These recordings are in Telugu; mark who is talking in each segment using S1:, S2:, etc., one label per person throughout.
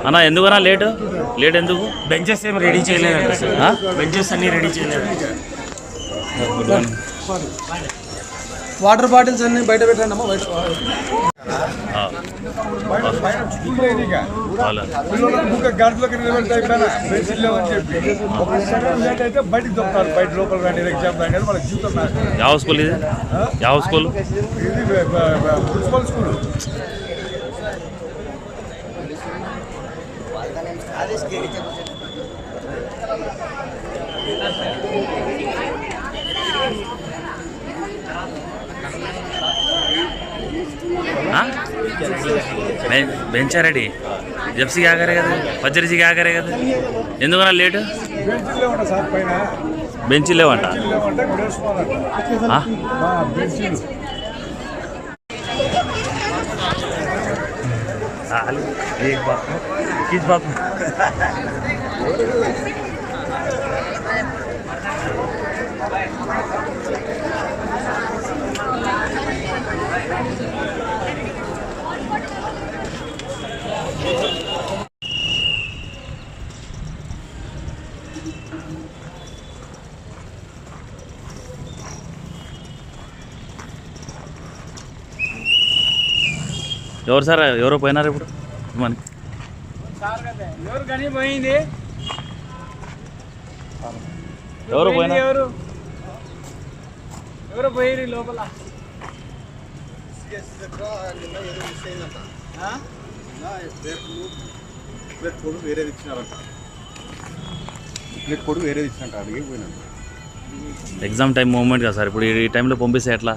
S1: అన్న ఎందుకన్నా లేట్ లేట్ ఎందుకు
S2: బెంచెస్ ఏం రెడీ చేయలేదంట సార్
S1: ఆ?
S2: బెంచెస్ అన్ని రెడీ చేయలేదు
S3: వాటర్ బాటిల్స్ అన్ని బయట పెట్టండి అమ్మా బయట
S1: ఆ, వాళ్ళ.
S4: ఇంకా గంటలకు నిలబెట్టి అయిపోయినా బెంచీలు లేవని చెప్పి ఒక సెకండ్ లేట్ అయితే బయటికి దొరుకుతారు బయట లోపల రాండి ఎగ్జామ్ రాండి అని వాళ్ళకి జీవితం నాకు
S1: ಯಾವ స్కూల్ ఇది ಯಾವ స్కూల్
S4: ఇది మున్సిపల్ స్కూల్
S1: బెంచా రెడీ. జెప్సీకి ఆగారే కదా. పచ్చరిసికి ఆగారే కదా. ఎందుకన్నా లేటు? బెంచ్ లేవంట हाल एक बात किस बात ఎవరు సార్? ఎవరో పోయినారు ఇప్పుడు? మనకి.
S2: ఎవరు కానీ పోయింది?
S1: ఎవరు పోయినా
S2: ఎవరు? ఎవరు పోయి లోపల?
S5: నిన్న ఏదో మిస్ అయిందంట ప్లేట్ కోడ్ వేరేది ఇచ్చినారంట ప్లేట్ కోడ్ వేరేది ఇచ్చినట్ట అడిగి పోయినాను
S1: ఎగ్జామ్ టైం మూమెంట్ కదా సార్? ఇప్పుడు ఈ టైంలో పంపిస్తే ఎట్లా?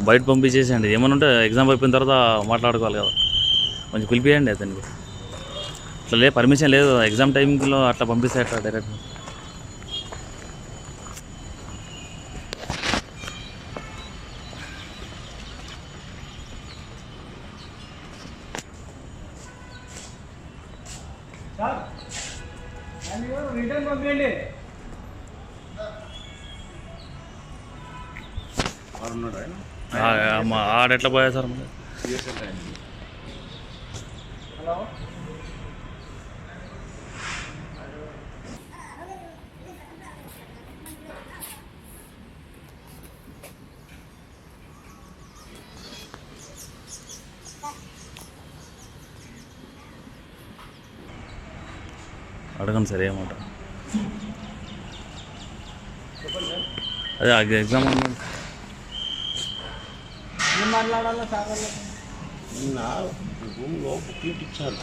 S1: బయట పంపించేసేయండి. ఏమైనా ఉంటే ఎగ్జామ్ అయిపోయిన తర్వాత మాట్లాడుకోవాలి కదా. కొంచెం పిలిపియండి అతనికి. అట్లా లే పర్మిషన్ లేదు ఎగ్జామ్ టైంలో అట్లా పంపిస్తే అట్లా డైరెక్ట్
S2: రిటర్న్ పంపించండి
S1: మా ఆడెట్లా పోయా సార్?
S2: హలో.
S1: అడగండి సార్ ఏమంట అదే ఎగ్జామ్ అన్నాడు
S2: ఏం మాట్లాడాలా సార్
S6: నా రూమ్లో బుక్లెట్ ఇచ్చాను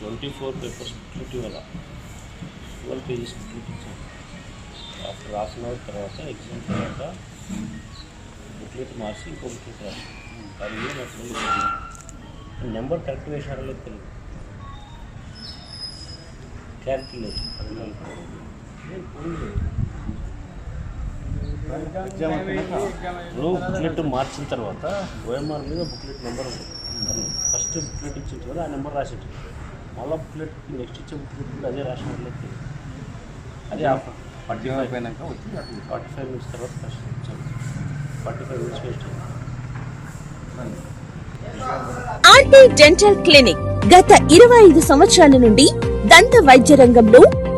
S6: ట్వంటీ ఫోర్ పేపర్స్ బుక్లెట్ ఇవాళ ట్వెల్వ్ పేజెస్ బుక్లెట్ ఇచ్చాను ఆఫ్టర్ హాఫ్ అన్ అవర్ తర్వాత ఎగ్జామ్ తర్వాత బుక్లెట్ మార్చి ఇంకో బుక్లెట్ రాసి. అది ఏం అసలు నెంబర్ కరెక్ట్ వేసారో లేదు తెలియదు క్లారిటీ లేదు అది నాకు నేను ఫోన్ లేదు. ఇప్పుడు బుక్లెట్ మార్చిన తర్వాత ఓఎంఆర్ మీద బుక్లెట్ నెంబర్ ఉంటుంది ఫస్ట్ బుక్లెట్ ఇచ్చింది కదా ఆ నెంబర్ రాసి మళ్ళీ బుక్లెట్ నెక్స్ట్ ఇచ్చే బుక్లెట్ కూడా అదే రాసిన వాళ్ళకి అదే ఫార్టీ ఫైవ్
S5: అయిపోయినాక వచ్చి
S6: ఫార్టీ ఫైవ్ మినిట్స్ తర్వాత ఫస్ట్ ఇచ్చాను forty five minutes waste
S7: RT dental clinic గత ఇరవై ఐదు సంవత్సరాల నుండి దంత వైద్య రంగంలో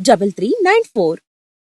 S7: double three nine four